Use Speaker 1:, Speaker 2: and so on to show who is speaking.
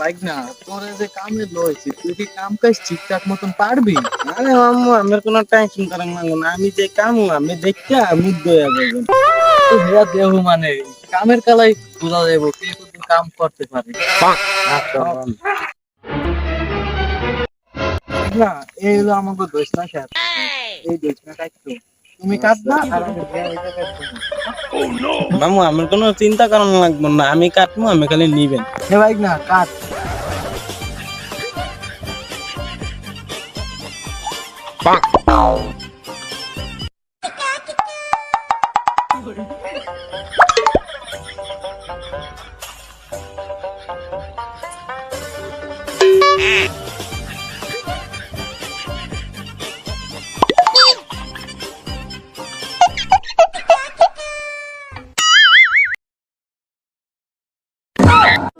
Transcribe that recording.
Speaker 1: Bike না তোরে যে কামে লইছি তুই কি কাম কাজ ঠিকঠাক মতন পারবি?
Speaker 2: আরে মামু আমার কোনো টেনশন করার লাগবে না। আমি যে কাম আমি দেখতে দয়া করবেন
Speaker 1: তুই হেয়া দেহ মানে কামের কালাই বোঝা যাব কে কত কাম করতে পারে। না এই হলো আমাকে দোষ না স্যার। এই দোষ না
Speaker 2: মামু আমার কোনো চিন্তা করানো লাগবে না। আমি কাটবো আমি খালি নিবেন।
Speaker 1: না কাট।
Speaker 3: Yeah.